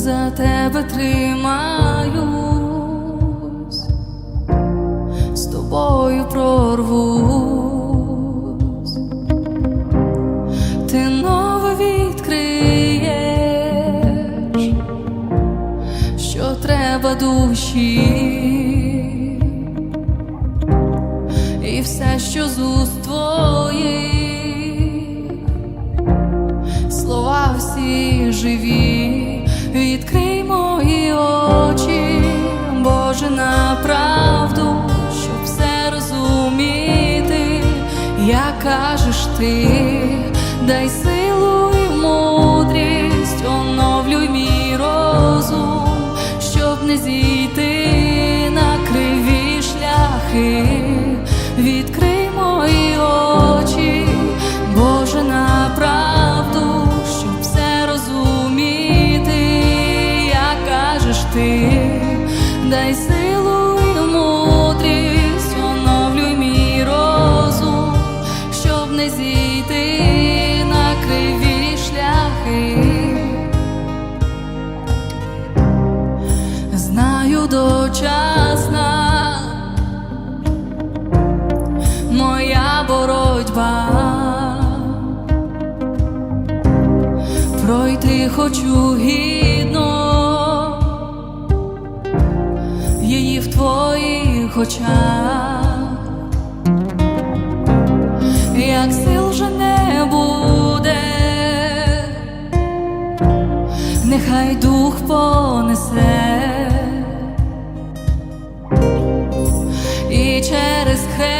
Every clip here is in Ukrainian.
за тебе тримаюсь, з тобою прорвусь, ти нове відкриєш, що треба душі. І все, що з уст твоїх, слова всі живі. Як кажеш ти, дай силу і мудрість, оновлюй мій розум, щоб не зійти на криві шляхи, відкрий мої очі, Боже, на правду, щоб все розуміти, як кажеш ти, дай силу Дочасна моя боротьба, пройти хочу гідно. Її в твоїх очах, just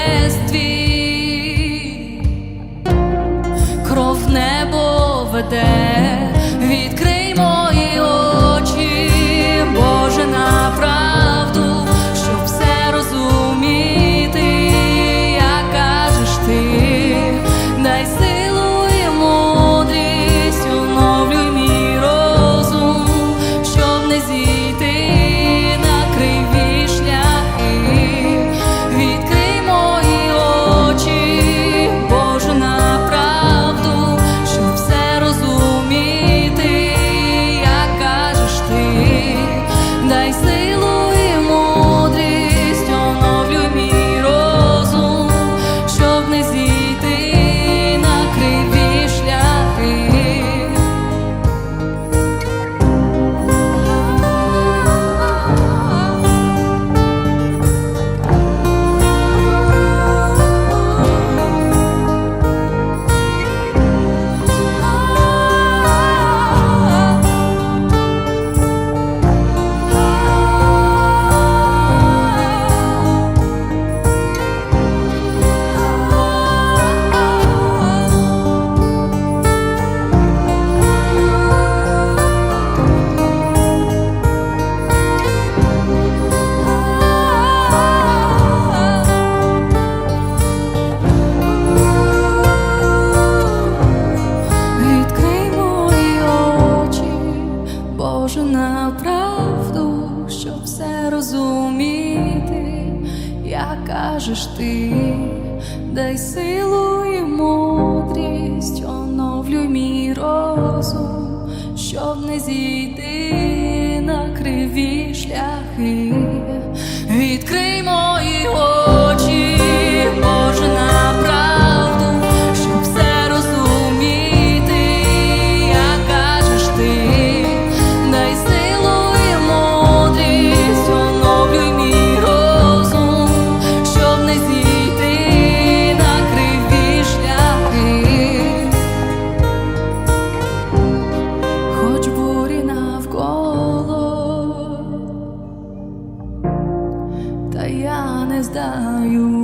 Боже, на правду, щоб все розуміти, як кажеш ти, дай силу і мудрість, оновлюй мій розум, щоб не зійти на криві шляхи. Та я не здаюсь.